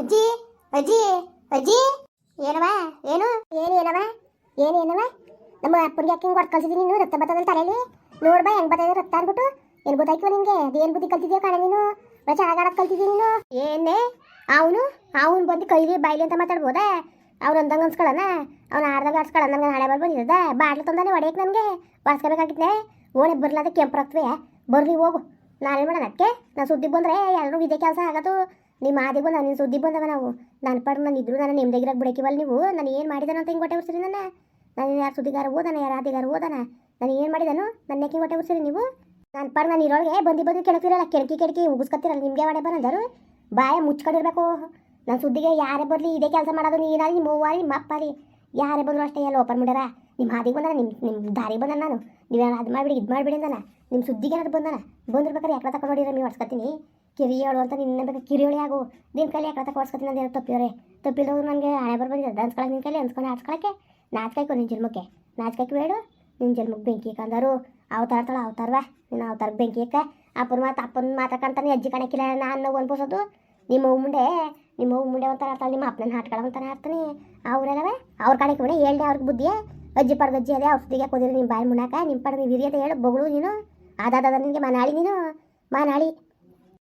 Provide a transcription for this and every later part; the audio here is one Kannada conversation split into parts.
ಅಜ್ಜಿ ಅಜ್ಜಿ ಅಜ್ಜಿ. ಏನವ ಏನು? ಏನು ಏನವ ಏನು ಏನವ ನಮ್ಮ ಅಪ್ಪನಿಗೆ ಹಿಂಗೆ ಹೊಟ್ಟು ಕಳ್ಸಿದ್ದೀನಿ ನೀನು? ರಕ್ತ ಬರ್ತದ ತಲೆಯಲ್ಲಿ ನೋಡ್ಬಾ ಹೆಂಗ್ ಬರ್ತದೆ ರಕ್ತ ಅನ್ಬಿಟ್ಟು ಏನು ಗೊತ್ತಾಯ್ತು ನಿಂಗೆ? ಅದೇನು ಬುದ್ಧಿ ಕಲ್ತಿದ್ಯಾ ಕಣ ನೀನು? ಚೆನ್ನಾಗಿ ಆಡಕ್ ಕಲ್ತಿದ್ದೀನಿ ನೀನು? ಏನೇ? ಅವನು? ಅವನು ಬಂದು ಕೈಲಿ ಬಾಯ್ಲಿ ಅಂತ ಮಾತಾಡ್ಬೋದಾ? ಅವ್ನು ಅಂದಂಗೆ ಅನ್ಸ್ಕೊಳ್ಳೋಣ ಅವ್ನು ಆಡ್ದಾಗ ಆಡ್ಸ್ಕೊಳ್ಳೋಣ ನನಗೆ ಹಳೆ ಬರ್ ಬಂದಿದ್ದ ಬಾಟ್ಲು ತಂದಾನೆ ಹೊಡೆಯಕ್ಕೆ ನನಗೆ? ಬಾರ್ಸ್ಕೋಬೇಕಾಗಿದ್ದೆ ಓಣೆ ಬರ್ಲಾದ ಕೆಂಪು ರಕ್ತವೇ? ಬರ್ಲಿ, ಹೋಗು. ನಾನೇನು ಮಾಡೋಣ ಅದಕ್ಕೆ ನಾನು ಸುದ್ದಿ ಬಂದರೆ ಎಲ್ಲರೂ ಇದೇ ಕೆಲಸ ಆಗೋದು. ನಿಮ್ಮ ಆದಿ ಬಂದ ನಿನ್ನ ಸುದ್ದಿ ಬಂದವ ನಾವು. ನನ್ನ ಪಡ್ ನನ್ನ ಇದ್ರು ನಾನು ನಿಮ್ದಾಗಿರಾಗ ಬಿಡಕಿವಲ್ಲ ನೀವು? ನಾನು ಏನು ಮಾಡಿದಾನ ಅಂತ ಹಿಂಗೆ ಹೊಟ್ಟೆ ಉರ್ಸಿರಿ ನನ್ನ? ನಾನು ಯಾರು ಸುದ್ದಿಗಾರ ಓದಾನ ಯಾರು ಆದಿಗಾರ ಓದಾನ ನಾನು ಏನು ಮಾಡಿದಾನು? ನನ್ನ ಯಾಕೆ ಹೊಟ್ಟೆ ಉರ್ಸಿರಿ ನೀವು? ನನ್ನ ಪಡ್ ನಾನು ಇರೋಳಿಗೆ ಬಂದು ಬಂದು ಕೆಳಕಿರಲ್ಲ ಕೆಣಕಿ ಕೆಣಕಿ ಉಗಿಸ್ಕೊತಿರಲ್ಲ ನಿಮಗೆ ಹೊಡೆ ಬಂದರು ಬಾಯ ಮುಚ್ಕೊಂಡಿರ್ಬೇಕು. ನನ್ನ ಸುದ್ದಿಗೆ ಯಾರೇ ಬರಲಿ, ಇದೇ ಕೆಲಸ ಮಾಡೋದು ನೀನಾಗಿ ನಿಮ್ಮ ಅವ್ವಾರಿ ನಿಮ್ಮ ರೀ. ಯಾರೇ ಬಂದರು ಅಷ್ಟೇ ಎಲ್ಲ ಓಪನ್ ಮಾಡ್ಯಾರ. ನಿಮ್ಮ ಹಾದಿಗೆ ಬಂದಾನ ನಿಮ್ಮ ನಿಮ್ಮ ದಾರಿ ಬಂದ ನಾನು. ನೀವೇನು ಅದು ಮಾಡಿಬಿಡಿ, ಇದು ಮಾಡಿಬಿಡಿ ಅಂದಾನ. ನಿಮ್ಮ ಸುದ್ದಿಗೆ ಏನಾದ್ರು ಬಂದಾನ? ಬಂದಿರ್ಬೇಕಾದ್ರೆ ಯಾಕೆ ತಗೊಂಡು ನೋಡಿದ್ರೆ ನೀವು ಹೊಡ್ಸ್ಕೊತೀನಿ ಕಿರಿಯೋಳು ಅಂತ ನಿನ್ನ ಬೇಕಾ ಕಿರಿಯೋಳಿ ಆಗು. ನಿನ್ನ ಕೈಲಿ ಯಾಕೆ ತಗೊಂಡು ಹೊಡ್ಸ್ಕೊತೀನಿ ಅಂತ ತಪ್ಪಿವ್ರೆ ತಪ್ಪಿರೋದು ನನಗೆ ಹಳೆ ಬರ್ ಬಂದಿದೆ ಅನ್ಸ್ಕೊಳಕ್ಕೆ ನಿನ್ನ ಕೈಲಿ, ಅನ್ಸ್ಕೊಂಡು ಆಡ್ಸ್ಕೊಳಕ್ಕೆ ನಾಚ್ಕಾಯ್ಕೊ ನಿನ್ನ ಜನ್ಮಕ್ಕೆ. ನಾಚ್ಕಾಯ್ಕೆ ಬೇಡು, ನಿನ್ನ ಜನ್ಮಕ್ಕೆ ಬೆಂಕಿ ಕಂದರು ಅವತಾರ ತಳ ಅವತಾರವ? ನಿನ್ನ ಅವತಾರಕ್ಕೆ ಬೆಂಕಿ ಇಕ್ಕ ಅಪ್ಪನ ಮಾತು, ಅಪ್ಪನ ಮಾತಾಡ್ಕೊಂತಾನೆ ಅಜ್ಜಿ ಕಣಕ್ಕಿಲ್ಲ ನಾನು ಅನ್ಬೋಸೋದು ನಿಮ್ಮ ಮುಂಡೆ ನಿಮ್ಮ ಮುಂಡೆ ಒಂಥರ ಆಡ್ತಾಳೆ, ನಿಮ್ಮ ಅಪ್ಪನ ಹಾಟ್ಕೊಳಂತಾನೆ ಆಡ್ತಾನೆ. ಅವರೆಲ್ಲವೇ ಅವ್ರ ಕಾಣಕ್ಕೆ ಬಿಡಿ, ಹೇಳ್ದೆ ಅವ್ರಿಗೆ ಬುದ್ಧಿ ಅಜ್ಜಿ ಪಡ್ಗ ಅಜ್ಜಿ ಅದೇ, ಅವ್ರ ಸುದ್ದಿಗೆ ಕೊದಿರಿ ನಿಮ್ಮ ಬಾಯಿ ಮುನ್ನಾಕ ನಿಮ್ಮ ಪಡ್ಗ ನೀವು ಹಿರಿಯತೆ ಹೇಳು, ಬೊಗಳು ನೀನು. ಅದಾದ ನಿನಗೆ ಮನಾಳಿ ನೀನು. ಮಾನಾಳಿ.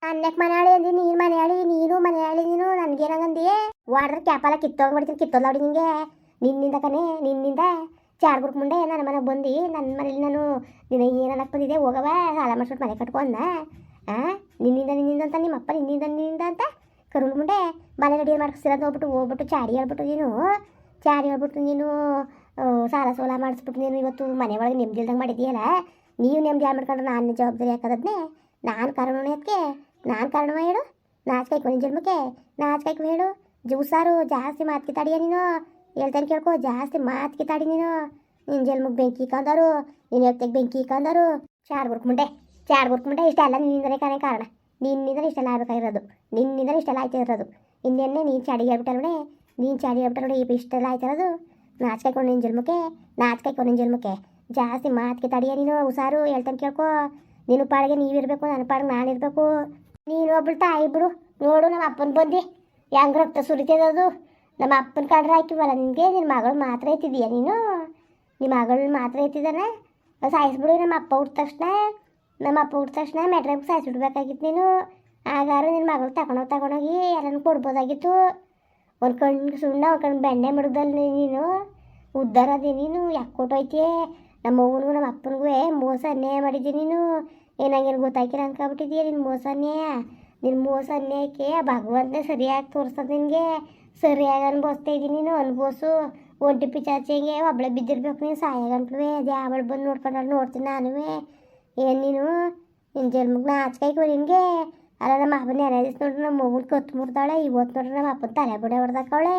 ಅನ್ನಕ್ಕೆ ಮನೆಯಾಳಿ ಅಂದಿ ನೀನು ಮನೆಯಾಳಿ ನೀನು ಮನೆಯಾಳಿ ನೀನು ನನಗೇನಂಗಂದಿಯೇ ವಾಡ್ರ ಕ್ಯಾಪಲ್ಲ ಕಿತ್ತೋಗ್ಬಿಡ್ತೀನಿ ಕಿತ್ತೋದ್ಲಾಡಿ ನಿಂಗೆ. ನಿನ್ನಿಂದ ಕನೆ ನಿನ್ನಿಂದ. ಚಾರ್ ಚಾರ್ಗುರ್ಕ್ ಮುಂಡೆ ನನ್ನ ಮನೆಗೆ ಬಂದು ನನ್ನ ಮನೇಲಿ ನಾನು ನಿನ್ನ ಏನಕ್ಕೆ ಬಂದಿದೆ ಹೋಗವ ಸಾಲ ಮಾಡಿಸ್ಬಿಟ್ಟು ಮನೆ ಕಟ್ಕೊಂಡ. ಆ? ನಿನ್ನಿಂದ ನಿನ್ನಿಂದ ಅಂತ ನಿಮ್ಮಪ್ಪ ನಿನ್ನಿಂದ ನಿನ್ನಿಂದ ಅಂತ ಕರುಳು ಮುಂಡೆ ಮನೆ ರೆಡಿ ಮಾಡ್ಕೊಸಿರೋದು ಹೋಗ್ಬಿಟ್ಟು ಹೋಗ್ಬಿಟ್ಟು ಚಾರಿ ಹೇಳ್ಬಿಟ್ಟು ನೀನು. ಚಾರಿ ಹೇಳ್ಬಿಟ್ಟು ನೀನು ಸಾಲ ಸೋಲ ಮಾಡಿಸ್ಬಿಟ್ಟು ನೀನು ಇವತ್ತು ಮನೆ ಒಳಗೆ ನೆಮ್ಮದಿಲ್ದಂಗೆ ಮಾಡಿದ್ದೀಯಲ್ಲ? ನೀವು ನೆಮ್ಮದಿ ಯಾರು ಮಾಡ್ಕೊಂಡ್ರೆ? ನಾನು ಜವಾಬ್ದಾರಿ ಹಾಕೋದನ್ನೇ ನಾನು ಕರುಣೆ ಅದಕ್ಕೆ ನಾನು ಕಾರಣವ ಹೇಳು? ನಾಚ್ಕಾಯ್ಕು ನಿನ್ನ ಜನ್ಮಕ್ಕೆ ನಾಚ್ಕಾಯ್ಕು ಹೇಳು. ಜ್ಯೂಸಾರು ಜಾಸ್ತಿ ಮಾತು ಕಿತ್ತಾಡಿಯ ನೀನು? ಹೇಳ್ತಾನೆ ಕೇಳ್ಕೊ, ಜಾಸ್ತಿ ಮಾತು ಕಿತ್ತಾಡಿ ನೀನು? ನಿನ್ನ ಜನ್ಮಕ್ಕೆ ಬೆಂಕಿ ಕಂದರು ನಿನ್ನ ಎತ್ತಿಗೆ ಬೆಂಕಿ ಕಂದರು. ಚಾಡ್ ಮುಂಡೆ ಚಾರ್ ಮುಂಡೆ. ಇಷ್ಟೆಲ್ಲ ನಿನ್ನಿಂದಲೇ ಕಾರಣ ಕಾರಣ. ನಿನ್ನಿಂದಲೇ ಇಷ್ಟೆಲ್ಲ ಆಗಬೇಕಾಗಿರೋದು. ನಿನ್ನಿಂದಲೇ ಇಷ್ಟೆಲ್ಲ ಆಯ್ತಿರೋದು. ಇರೋದು ಇನ್ನೆನ್ನೆ ನೀನು ಚಾಡಿ ಹೇಳ್ಬಿಟ್ಟಲ್ವಡೆ ನೀನು ಚಾಡಿ ಹೇಳ್ಬಿಟ್ಟಲ್ವಡೆ ಈ ಇಷ್ಟೆಲ್ಲ ಆಯ್ತಿರೋದು? ನಾಚ್ಕಾಯ್ಕೊಂಡು ನಿನ್ನ ಜನ್ಮಕ್ಕೆ ನಾಚ್ಕಾಯ್ಕೊಂಡು ನಿನ್ನ ಜನ್ಮಕ್ಕೆ. ಜಾಸ್ತಿ ಮಾತಿಗೆ ತಡಿಯ ನೀನು? ಹುಷಾರು, ಹೇಳ್ತಾನೆ ಕೇಳ್ಕೊ. ನೀನು ಪಾಡಿಗೆ ನೀವಿರಬೇಕು ನನ್ನ ಪಾಡಿಗೆ ನಾನು ನಾನಿರಬೇಕು. ನೀನು ಒಬ್ಬಳು ತಾಯಿ ಬಿಡು. ನೋಡು, ನಮ್ಮ ಅಪ್ಪನ ಬಂದು. ಹೆಂಗ್ ರಕ್ತ ಸುರಿತದದು ನಮ್ಮ ಅಪ್ಪನ ಕಡ್ರೆ ಹಾಕಿವಲ್ಲ ನಿನಗೆ ನಿನ್ನ ಮಗಳು ಮಾತ್ರ ಎತ್ತಿದೀಯ ನೀನು? ನಿಮ್ಮ ಮಗಳು ಮಾತ್ರ ಎತ್ತಿದಾನೆ ಸಾಯಿಸ್ಬಿಡು, ನಮ್ಮ ಅಪ್ಪ ಹುಟ್ಟ ತಕ್ಷಣ. ನಮ್ಮ ಅಪ್ಪ ಹುಟ್ಟ ತಕ್ಷಣ ಮೆಟ್ರಿಗೆ ಸಾಯಿಸ್ಬಿಡ್ಬೇಕಾಗಿತ್ತು ನೀನು. ಆಗಾರು ನಿನ್ನ ಮಗಳು ತಗೊಂಡೋಗಿ ತಗೊಂಡೋಗಿ ಎಲ್ಲನೂ ಕೊಡ್ಬೋದಾಗಿತ್ತು. ಒಂದು ಕಣ್ಣು ಸುಣ್ಣ, ಒಂದು ಕಣ್ಣು ಬೆಣ್ಣೆ ಮಡಿದಲ್ಲ ನೀನು. ಉದ್ಧಾರ ಅದೇ ನೀನು. ಯಾಕೆ ಕೊಟ್ಟೋಯ್ತೀಯ? ನಮ್ಮ ಅವ್ವನಿಗೂ, ನಮ್ಮ ಅಪ್ಪನಿಗೂ ಮೋಸ ಅನ್ಯಾಯ ಮಾಡಿದ್ದೆ ನೀನು? ಏನಾಗೇನು ಗೊತ್ತಾಯ್ಕಿಲ್ಲ ಅನ್ಕೊಬಿಟ್ಟಿದೀಯ ನಿನ್ನ ಮೋಸ ಅನ್ಯಾಯ? ನಿನ್ನ ಮೋಸ ಅನ್ಯಾಯಕ್ಕೆ ಭಗವಂತನೇ ಸರಿಯಾಗಿ ತೋರಿಸ್ತದೆ ನಿನಗೆ. ಸರಿಯಾಗಿ ಅನ್ಭವಿಸ್ತಾ ಇದ್ದೀನಿ ನೀನು, ಅನ್ಭವಿಸು. ಒಂಟಿ ಪಿಚಾಚಿಗೆ ಒಬ್ಳೆ ಬಿದ್ದಿರ್ಬೇಕು ನೀನು ಸಾಯ ಗಂಟ್ಲು ಅದು ಯಾವಳು ಬಂದು ನೋಡ್ಕೊಂಡಳು ನೋಡ್ತೀನಿ ನಾನು ಏನು ನೀನು? ನಿನ್ನ ಜನ್ಮಕ್ಕೆ ನಾಚ್ಕಾಯ್ಕೋ ನಿನಗೆ? ಅಲ್ಲ, ನಮ್ಮ ಅಪ್ಪನ ಎರಡು ನೋಡ್ರಿ ನಮ್ಮ ಮಗು ಕತ್ತು ಮುರ್ದಾಳೆ ಇವತ್ತು ನೋಡ್ರಿ ನಮ್ಮ ಅಪ್ಪನ ತಲೆ ಬಿಡ ಹೊಡೆದಾಕವಳೆ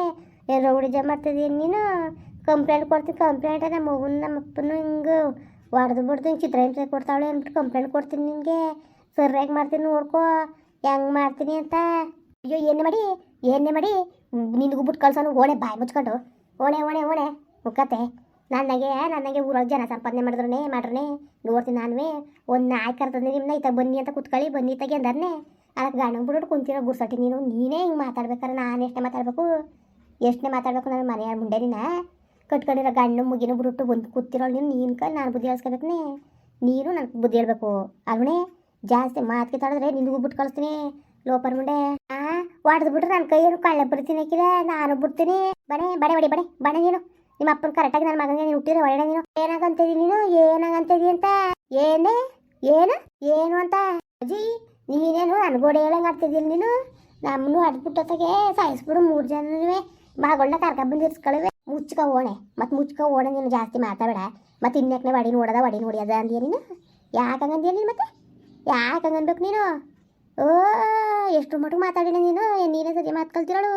ಏನು ರೌಡಿ ಜಮಾ ಮಾಡ್ತಿದ್ದೀನಿ ನೀನು? ಕಂಪ್ಲೇಂಟ್ ಕೊಡ್ತೀನಿ ಕಂಪ್ಲೇಂಟ್ ನಮ್ಮ ಮಗುನ, ನಮ್ಮ ಅಪ್ಪನ ಹಿಂಗೆ. ಹೊಡೆದು ಬಿಡ್ತೀನಿ ಹಿಂಗೆ ಚಿತ್ರ ಹಿಂಸೆ ಕೊಡ್ತಾಳೆ ಅಂದ್ಬಿಟ್ಟು ಕಂಪ್ಲೇಂಟ್ ಕೊಡ್ತೀನಿ ನಿನಗೆ. ಸರಿಯಾಗಿ ಮಾಡ್ತೀನಿ ನೋಡ್ಕೋ. ಹೆಂಗೆ ಮಾಡ್ತೀನಿ ಅಂತ. ಅಯ್ಯೋ, ಏನೇ ಮಾಡಿ ಏನೇ ಮಾಡಿ. ನಿನಗೂ ಬಿಟ್ಟು ಕಳ್ಸೋನು ಓಣೆ ಬಾಯಿ ಮುಚ್ಕೊಂಡು. ಓಣೆ ಓಣೆ ಓಣೆ. ಮುಕ್ಕತ್ತೆ ನನಗೆ ನನಗೆ ಊರಾಗ ಜನ ಸಂಪಾದನೆ ಮಾಡಿದ್ರೇ ಮಾಡ್ರೇ ನೋಡ್ತೀನಿ ನಾನು ಒಂದು ನಾಯಿ ಕರ್ತಂದ್ರೆ ನಿಮ್ಮನ್ನ ಇತ್ತ ಬನ್ನಿ ಅಂತ ಕುತ್ಕೊಳ್ಳಿ ಬನ್ನಿ ತಗೆ ಅಂದರ್ನೆ. ಅದಕ್ಕೆ ಗಾಣ ಬಿಟ್ಟು ಕುಂತಿರೋ ಗುರ್ಸಟ್ಟಿ ನೀನು. ನೀನೇ ಹಿಂಗೆ ಮಾತಾಡ್ಬೇಕಾರೆ ನಾನು ಎಷ್ಟೇ ಮಾತಾಡಬೇಕು. ಎಷ್ಟನೇ ಮಾತಾಡಬೇಕು ನನ್ನ ಮನೆಯ ಮುಂಡೆ ನೀನ. ಕಟ್ಕೊಂಡಿರೋ ಗಂಡು ಮುಗಿನ ಬಿಟ್ಟು ಬಂದು ಕೂತಿರೋ ನೀನು ನೀನು ಕೈ ನಾನು ಬುದ್ಧಿ ಹೇಳ್ಸ್ಕೊಬೇಕನೆ ನೀನು ನನಗೆ ಬುದ್ಧಿ ಹೇಳ್ಬೇಕು. ಅಲ್ವಣೆ ಜಾಸ್ತಿ ಮಾತಿಗೆ ತಡೆದ್ರೆ ನಿನಗೂ ಬಿಟ್ಟು ಕಳಿಸ್ತೀನಿ. ಲೋಪರ್ ಮುಂಡೆ. ಆ ಹೊಡೆದು ಬಿಟ್ರೆ ನನ್ನ ಕೈಯನ್ನು ಕಳ್ಳೆ ಬರ್ತೀನಿ ಹಾಕಿಲ್ಲ ನಾನು ಬಿಡ್ತೀನಿ. ಬಣೆ ಬಡೆ ಬಡಿ ಬಡೆ ಬಣೆ ನೀನು. ನಿಮ್ಮ ಅಪ್ಪನ ಕರೆಕ್ಟಾಗಿ ನನ್ನ ಮಗನಿಗೆ ನೀನು ಹುಟ್ಟಿದ್ರೆ ಒಳ್ಳೆ ನೀನು. ಏನಾಗಂತಿದಿ ನೀನು? ಏನಾಗಂತಿದಿ ಅಂತ? ಏನೇ? ಏನು? ಏನು ಅಂತ? ಅಜ್ಜಿ, ನೀನೇನು ಅನ್ಗೋಡೆ ಹೇಳಂಗೆ ಆಡ್ತಿದ್ದೀನಿ ನೀನು? ನಮ್ಮನ್ನು ಅಡ್ಬಿಟ್ಟೊತ್ತಗೆ ಸಾಯಿಸ್ಬಿಡು ಮೂರು ಜನವೇ ಮಗಳನ್ನ ಕರ್ಕೊಂಡ್ಬಂದು ಇರ್ಸ್ಕೊಳ್ಳುವೆ ಮುಚ್ಕ ಓಣೆ. ಮತ್ತು ಮುಚ್ಕ ಓಣೆ ನೀನು ಜಾಸ್ತಿ ಮಾತಾಡಬೇಡ. ಮತ್ತು ಇನ್ನೆಕ್ನೆ ವಡಿ ನೋಡದ, ವಡಿ ನೋಡಿಯದ ಅಂದಿಯ ನೀನು. ಯಾಕೆ ಹಂಗಂದಿಯ ನೀನು ಮತ್ತೆ? ಯಾಕೆ ಹಂಗನ್ಬೇಕು ನೀನು? ಓ ಎಷ್ಟು ಮಟ್ಟಿಗೆ ಮಾತಾಡಿನ ನೀನು? ನೀನೇ ಸರಿ ಮಾತು ಕಲ್ತಿರೋಳು.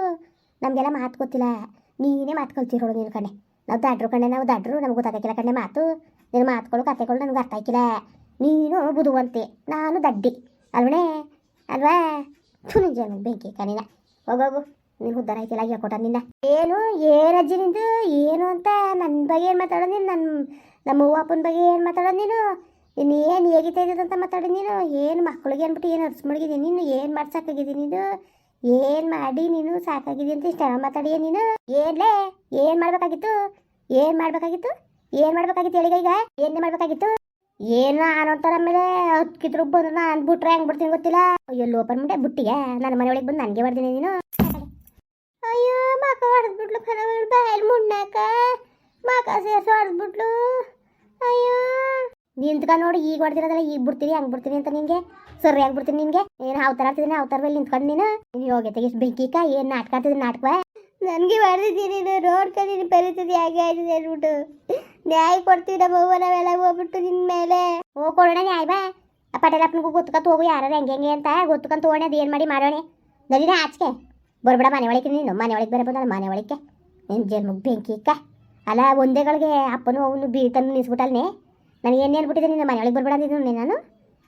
ನಮಗೆಲ್ಲ ಮಾತು ಗೊತ್ತಿಲ್ಲ. ನೀನೇ ಮಾತು ಕಲ್ತಿರೋಳು ನೀನು ಕಣೆ ನಾವು ದಡ್ರು ಕಣೆ ನಾವು ದಡ್ರು, ನಮ್ಗೆ ಗೊತ್ತಾಗಕ್ಕಿಲ್ಲ ಕಣೆ ಮಾತು. ನೀನು ಮಾತುಗಳು ಕತೆಗಳು ನನಗೆ ಅರ್ಥ ಆಯ್ಕಿಲ್ಲ. ನೀನು ಬುದುವಂತೆ, ನಾನು ದಡ್ಡಿ. ಅಲ್ವಣೆ? ಅಲ್ವಾ? ಜನ ಬೆಂಕಿ ಕಣಿನ ಹೋಗೋಗು ನೀನು ಉದ್ದಾರ ಆಯ್ತಿಲ್ಲ ಹೇಳ್ಕೊಟ್ಟ ನಿನ್ನ. ಏನು ಏನಜ್ಜಿ ನಿಂದು? ಏನು ಅಂತ ನನ್ನ ಬಗ್ಗೆ ಏನು ಮಾತಾಡೋದು ನೀನು? ನನ್ನ ನಮ್ಮ ಅಪ್ಪನ ಬಗ್ಗೆ ಏನು ಮಾತಾಡೋದು ನೀನು? ನೀನು ಏನು ಹೇಗಿತಾ ಅಂತ ಮಾತಾಡಿ ನೀನು? ಏನು ಮಕ್ಕಳಿಗೆ ಅಂದ್ಬಿಟ್ಟು ಏನು ಅರ್ಸ್ ಮಡಗಿದ್ದೀನಿ ನೀನು? ಏನು ಮಾಡ್ಸಕ್ಕಾಗಿದ್ದೀನಿ ನೀನು? ಏನು ಮಾಡಿ ನೀನು? ಸಾಕಾಗಿದೆ ಅಂತ ಇಷ್ಟ ಮಾತಾಡಿಯ ನೀನು? ಏನ್ಲೇ ಏನು ಮಾಡಬೇಕಾಗಿತ್ತು? ಏನು ಮಾಡಬೇಕಾಗಿತ್ತು? ಏನು ಮಾಡಬೇಕಾಗಿತ್ತು ಹೇಳಿಗ ಈಗ? ಏನ್ ಮಾಡ್ಬೇಕಾಗಿತ್ತು? ಏನ ಅನ್ನೋಂತಾರ ಮೇಲೆ ಹತ್ಕಿದ್ರು ಬಂದು ನಾನು ಬಿಟ್ರೆ ಹೆಂಗೆ ಬಿಡ್ತೀನಿ ಗೊತ್ತಿಲ್ಲ? ಅಯ್ಯೋ ಓಪನ್ ಮುಂದೆ ಬಿಟ್ಟಿಗೆ ನನ್ನ ಮನೆ ಒಳಗೆ ಬಂದು ನನಗೆ ಬರ್ತೀನಿ ನೀನು. ಮಕ ಹೊಡೆದ್ಬಿಟ್ಲು ಕಣವಳು ಬಾಯಲ್ಲಿ ಮುಣ್ಣಾಕ. ಮಕ ಸೇರ್ಸಿ ಹೊಡೆದ್ಬಿಟ್ಲು. ಅಯ್ಯೋ. ನಿಂತ್ಕ ನೋಡಿ ಈಗ ಹೊಡೆದಿರೋದಲ್ಲ ಈಗ ಬಿಡ್ತೀನಿ ಹಂಗೆ ಬಿಡ್ತೀನಿ ಅಂತ ನಿಂಗೆ? ಸರಿ ಹಂಗೆ ಬಿಡ್ತೀನಿ ನಿನಗೆ ಏನು ಅವತಾರ ಆಡ್ತಿದ್ದೀನಿ ಅವತಾರ ಮೇಲೆ ನಿಂತ್ಕೊಂಡು ನೀನು? ನೀನು ಹೋಗಿ ತೆಗಿಸ್ ಬೆಂಕಿಕ ಏನು ನಾಟಕ ಆಡ್ತಿದ್ದೀನಿ ನಾಟಕ ನನಗೆ ಹೊಡೆದಿದ್ದೀನಿ ನೋಡ್ಕೊಂಡು ಪರಿಸ್ಥಿತಿ ಹೇಗೆ ಆಯ್ತದೆ ಅಂದ್ಬಿಟ್ಟು. ನ್ಯಾಯ ಕೊಡ್ತೀವಿ ನಮ್ಮ ಅವ್ವ ನಾವೆಲ್ಲ ಹೋಗ್ಬಿಟ್ಟು ನಿನ್ನ ಮೇಲೆ. ಹೋಗೋಣ ಕೊಡೋಣ ನ್ಯಾಯ ಬಾ. ಪಟೇಲಪ್ಪನಿಗೂ ಗೊತ್ತ್ಕೊಂತ ಹೋಗು ಯಾರು ಹೆಂಗೆ ಹೆಂಗೆ ಅಂತ ಗೊತ್ತ್ಕೊಂತ ಹೋಗೋಣ ಅದು ಏನು ಮಾಡಿ ಮಾಡೋಣ. ನಡೀನ ಆಚೆಗೆ. ಬರ್ಬೇಡ, ಮನೆ ಒಳಗೆ ನೀನು ಮನೆ ಒಳಗೆ ಬರಬೋದಲ್ಲ ಬಂದಲ್ಲ ಮನೆ ಒಳಗೆ. ನಿನ್ನ ಜನ್ಮಕ್ಕೆ ಬೆಂಕಿ ಇಕ್ಕ ಅಲ್ಲ, ಒಂದೇಗಳಿಗೆ ಅಪ್ಪನು ಅವನು ಬೀಳ್ತಾನು ನಿಲ್ಸ್ಬಿಟ್ಟಲ್ನೇ ನನಗೆ ಏನು ಹೇಳ್ಬಿಟ್ಟಿದೆ ನಿನ್ನ ಮನೆ ಒಳಗೆ ಬರ್ಬೇಡ ಅಂದಿದ್ದು ನಾನು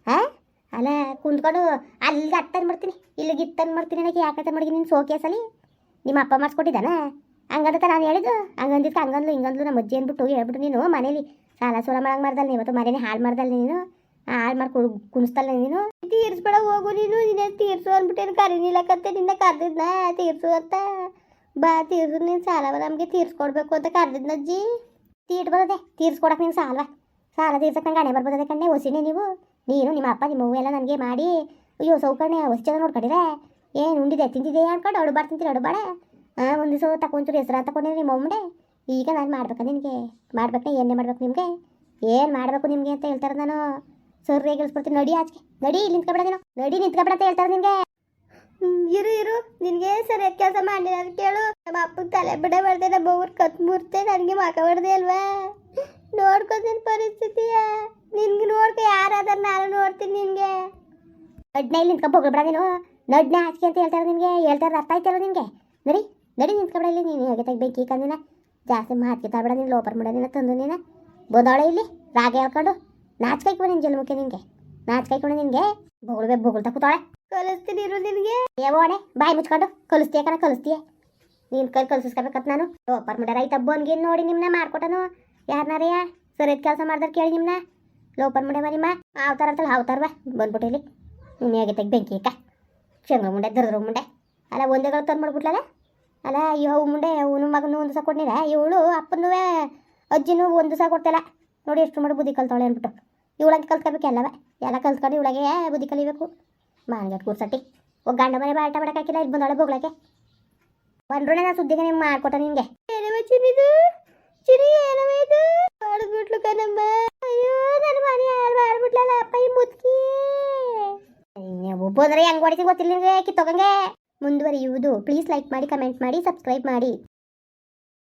ಹಾಂ ಅಲ್ಲ, ಕುಂತ್ಕೊಂಡು ಅಲ್ಲಿಗೆ ಅತ್ತನ್ ಮಾಡ್ತೀನಿ. ಇಲ್ಲಿಗೆ ಇತ್ತನ್ ಮಾಡ್ತೀನಿ ನನಗೆ ಯಾಕಂತ ಮಾಡಿ ನಿನ್ನ ಸೋಕೇಸಲ್ಲಿ ನಿಮ್ಮ ಅಪ್ಪ ಮಾಡಿಸ್ಕೊಟ್ಟಿದ್ದಾನ? ಹಂಗಂತ ನಾನು ಹೇಳಿದ್ದು. ಹಂಗಂದಿತ್ತು ಹಂಗಂದ್ಲು, ಹಿಂಗಂದ್ಲು, ನಮ್ಮ ಅಜ್ಜಿ ಅಂದ್ಬಿಟ್ಟು ಹೇಳ್ಬಿಟ್ಟು ನೀನು ಮನೇಲಿ. ಸಾಲ ಸೋಲ ಮಾಡಂಗೆ ಮಾಡ್ದಲ್ಲ ಇವತ್ತು ಮನೇಲಿ ಹಾಳು ಮಾಡ್ದಲ್ಲ ನೀನು. ಹಾಳು ಮಾಡಿ ಕುಣಿಸ್ತಲ್ಲ ನೀನು. ತೀರ್ಸ್ಬೇಡ, ಹೋಗು ನೀನು, ನೀನೇ ತೀರ್ಸು ಅಂದ್ಬಿಟ್ಟು ಕರೀನಿಲ್ಲಕತ್ತೆ ನಿನ್ನ ಕರೆದಿದ್ನ? ತೀರ್ಸು ಅಂತ? ಬಾ, ತೀರ್ಸು, ನೀನು ಸಾಲ ನಮಗೆ ತೀರ್ಸ್ಕೊಡ್ಬೇಕು ಅಂತ ಕರೆದಿದ್ನ ಅಜ್ಜಿ. ತೀಟ್ ಬರೋದೆ ತೀರ್ಸ್ಕೊಡಕ್ಕೆ ನೀನು ಸಾಲ ಸಾಲ ತೀರ್ಸಕ್ಕೆ ನಂಗೆ ಹಣೆ ಬರ್ಬೋದದೆ ಕಣ್ಣೆ ಹೊಸಿನೇ ನೀವು? ನೀನು, ನಿಮ್ಮ ಅಪ್ಪ, ನಿಮ್ಮ ಎಲ್ಲ ನನಗೆ ಮಾಡಿ, ಅಯ್ಯೋ, ಸೌಕರ್ಣೆ ಹೊಸ ಜನ ನೋಡ್ಕೊಂಡಿದೆ. ಏನು ಉಂಡಿದೆ ತಿಂದಿದೆ ಅನ್ಕೊಂಡು ಅಡು ಬಾಡ್, ತಿಂತೀರಿ, ಅಡು ಬಾಡ. ಹಾಂ ಒಂದು ದಿವಸ ತಗೊಂಚೂರು ಹೆಸರು ತಗೊಂಡಿದ್ರೆ ನಿಮ್ಮ ಒಮ್ಮಡೆ ಈಗ ನಾನು ಮಾಡ್ಬೇಕಾ ನಿನಗೆ. ಮಾಡ್ಬೇಕಾ ಏನೇ ಮಾಡ್ಬೇಕು ನಿಮಗೆ? ಏನು ಮಾಡಬೇಕು ನಿಮಗೆ ಅಂತ ಹೇಳ್ತಾರೆ ನಾನು. ಸರ್ ರೇಗಿಸ್ಬಿಡ್ತೀನಿ ನಡಿ ಆಚೆ. ನಡಿ ಇಲ್ಲಿ ನಿಂತ್ಕೊಬೇಡ ನೀನು. ನಡಿ ನಿಂತ್ಕೊಬೇಡ ಅಂತ ಹೇಳ್ತಾರೆ ನಿನಗೆ ಇರು ಇರು. ನಿನಗೆ ಸರಿಯಾದ ಕೆಲಸ ಮಾಡಿಲ್ಲ ಅಂತ ಕೇಳು. ನಮ್ಮ ಅಪ್ಪಗೆ ತಲೆ ಬಿಡ ಮಾಡ್ದೆ ನಮ್ಮ ಅವ್ರ ಕತ್ ಮುರ್ತೆ ನನಗೆ ಮಕ ಹೊಡೆದೆ ಅಲ್ವಾ? ನೋಡ್ಕೊತೀನಿ ಪರಿಸ್ಥಿತಿಯ. ನಿನ್ಗೆ ನೋಡ್ಕೊ ಯಾರಾದ್ರೂ ನಾನು ನೋಡ್ತೀನಿ ನಿನಗೆ. ನಡ್ನೆ ಇಲ್ಲಿ ನಿಂತ್ಕೊಂಡು ಹೋಗ್ಬೇಡ ನೀನು. ನಡ್ನೆ ಆಚೆ ಅಂತ ಹೇಳ್ತಾರೆ ನಿನಗೆ. ಹೇಳ್ತಾರೆ ಅರ್ಥ ಆಯ್ತಲ್ಲ ನಿನಗೆ? ನಡಿ ನಡಿ ನಿಂತ್ಕೊಬೇಡ ಇಲ್ಲಿ. ನೀನು ಹೇಗೆ ತೆಗ್ಬೇಕು ಈಗ ನೀನು ಜಾಸ್ತಿ ಮಾತಿಗೆ ತಾಬೇಡ ನೀನು ಲೋಪರ್ ಮಾಡ ನೀನು ತಂದು ನೀನು. ಬಂದೋಳೆ ಇಲ್ಲಿ ರಾಗ ಹೇಳ್ಕೊಂಡು ನಾಚ್ಕೈಕೊಂಡು ನಿಂಗೆ ಜನ್ಮಕ್ಕೆ ನಿನಗೆ ನಾಚ್ಕೈಕೊಂಡ ನಿನ್ಗೆ ಬೊಗಳ್ಬೇಕು ಬೊಗಳ್ತಾ ಕೂತಾಳೆ. ಕಲಿಸ್ತೀನಿ ಇರು ಏ ಏವೋಣೆ ಬಾಯಿ ಮುಚ್ಕೊಂಡು. ಕಲಿಸ್ತೀಯ ಕಣ ಕಲಿಸ್ತೀಯ? ನೀನ್ ಕೈ ಕಲ್ಸಿಸ್ಕೊಬೇಕತ್ ನಾನು. ಲೋಪರ್ ಮಾಡ್ಯಾರ ರೈತ ಬೋನ್ಗೇನು ನೋಡಿ ನಿಮ್ಮನ್ನ ಮಾಡ್ಕೊಟ್ಟನು ಯಾರನ್ನಾರಯ್ಯ ಸರಿಯಾದ ಕೆಲಸ ಮಾಡ್ದಾರ ಕೇಳಿ ನಿಮ್ಮನ್ನ ಲೋಪರ್ ಮುಂಡೆ ಮರಿಮ ಅವತಾರ ಅಂತಲ್ಲ ಅವತಾರವ ಇಲ್ಲಿ. ನೀನು ಹೇಗೆ ತೆಗ್ ಬೆಂಕಿ ಅಕ್ಕ ಶಂಗ ಮುಂಡೆ ದರ್ದ್ರ ಮುಂಡೆ. ಅಲ್ಲ ಒಂದೇಗಳು ತಂದು ಮಾಡ್ಬಿಟ್ಲಲ್ಲ? ಅಲ್ಲ ಇವು ಮುಂಡೆ ಅವನು ಮಗನು ಒಂದು ದಿವಸ ಕೊಡ್ನಿರ ಇವಳು ಅಪ್ಪನೂ ಅಜ್ಜಿನೂ ಒಂದು ದಿವಸ ಕೊಡ್ತಿಲ್ಲ. ನೋಡಿ ಎಷ್ಟು ಮಾಡಿ ಬುದ್ಧಿ ಕಲ್ತಾಳೆ ಅಂದ್ಬಿಟ್ಟು. ಇವಳಂತ ಕಲ್ತ್ಕೋಬೇಕು ಎಲ್ಲವ? ಎಲ್ಲ ಕಲ್ತ್ಕೊಂಡು ಇವಳಗೆ ಬುದ್ಧಿ ಕಲಿಬೇಕು. ಮಾನ್ಗಟ್ ಕೂರ್ಸಟ್ಟಿ ಒಬ್ಬ ಗಂಡ ಮನೆ ಬಾಟ ಮಾಡಕ್ಕಾಕಿಲ್ಲ ಇಲ್ಲಿ ಬಂದೊಳಗೆ ಹೋಗ್ಲಕ್ಕೆ ಬಂದ್ರು ನಾನು ಸುದ್ದಿಗೆ ನಿಮ್ಗೆ ಮಾಡ್ಕೊಟ್ಟ ನಿಮಗೆ. ಮಾಡಿದ್ಬಿಟ್ಲು ಕಣಮ್ಮ. ಅಯ್ಯೋ ನನ್ನ ಮನೆ ಹಾಳು ಮಾಡ್ಬಿಟ್ಲಲ್ಲ ಅಪ್ಪ ಈ ಮುದ್ಕಿ. ಹೆಂಗ್ ಹೊಡಿತೀನಿ ಗೊತ್ತಿಲ್ಲ ನಿನಗೆ ಕಿತ್ತೋಗಂಗೆ. ಮುಂದುವರಿಯುವುದು. ಪ್ಲೀಸ್ ಲೈಕ್ ಮಾಡಿ ಕಮೆಂಟ್ ಮಾಡಿ ಸಬ್ಸ್ಕ್ರೈಬ್ ಮಾಡಿ.